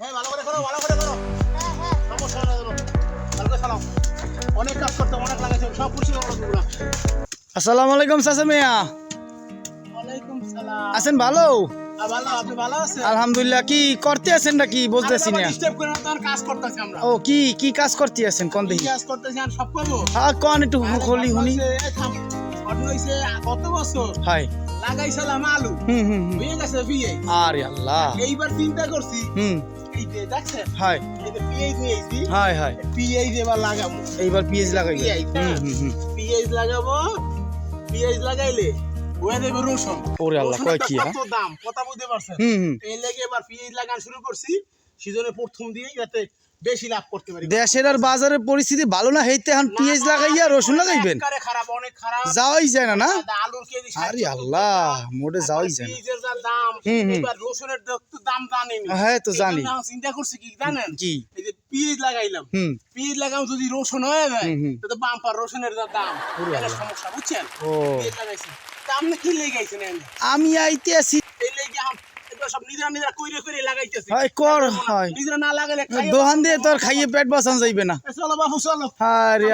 হ্যাঁ ভালো করে করো ভালো করে করো। সমস্যা নেই ভালো করে চালাও অনেক কাজ করতে অনেক লাগাইছে সব খুশি করো তোমরা। আসসালামু আলাইকুম চাচা মিয়া। ওয়ালাইকুম সালাম। আছেন ভালো? আলহামদুলিল্লাহ কি করতে আছেন নাকি বুঝতেছি না? ও কি কি কাজ করতে আছেন? কোন দেখি। হ্যাঁ কোন একটু খলি শুনি বছর। হাই লাগাইছিলাম আলু। হুম হুম হুম। হয়ে গেছে বিয়ে। আরে আল্লাহ। এইবার চিন্তা করছি হুম। এই যে দেখছেন হাই। এই পিএইচ নিয়েছি হাই হাই। পিএইচ এবার লাগাবো। এইবার পিএইচ লাগাই পিএইচ হুম হুম পিএইচ লাগাবো পিএইচ লাগাইলে হয়ে দেবে রসুন। ওরে আল্লাহ, কয় কি, হ্যাঁ? দাম কথা বুঝতে পারছেন? হুম হুম। এই লেগে এবার পিএইচ লাগানো শুরু করছি? সিজনে প্রথম দিয়ে যাতে বেশি লাভ করতে পারি। দেশের আর বাজারের পরিস্থিতি ভালো না হইতে এখন পিএইচ লাগাইয়া রসুন লাগাইবেন। খারাপ অনেক খারাপ। যাওয়াই যায় না না? আলুর কেজি আরে আল্লাহ মোটে যাওয়াই যায় না। যা দাম। এবার রসুনের একটু দাম জানেনি হ্যাঁ, তো জানি। চিন্তা করছি কি জানেন? কি? এই যে পিএইচ লাগাইলাম। পিএইচ লাগাম যদি রসুন হয়ে যায়। তো বাম্পার রসুনের যা দাম এটা সমস্যা বুঝছেন? ও। পিএইচ লাগাইছি। তা আপনি কি লেগাইছেন আমি আইতে আছি এই লেগে আম এগুলো সব নিজেরা নিজেরা কইরে কইরে লাগাইতেছি। হয় কর হয় নিজেরা না লাগাইলে খাইয়ে দোহান দিয়ে তোর খাইয়ে পেট বসান যাইবে না। চলো বাবু চলো। আরে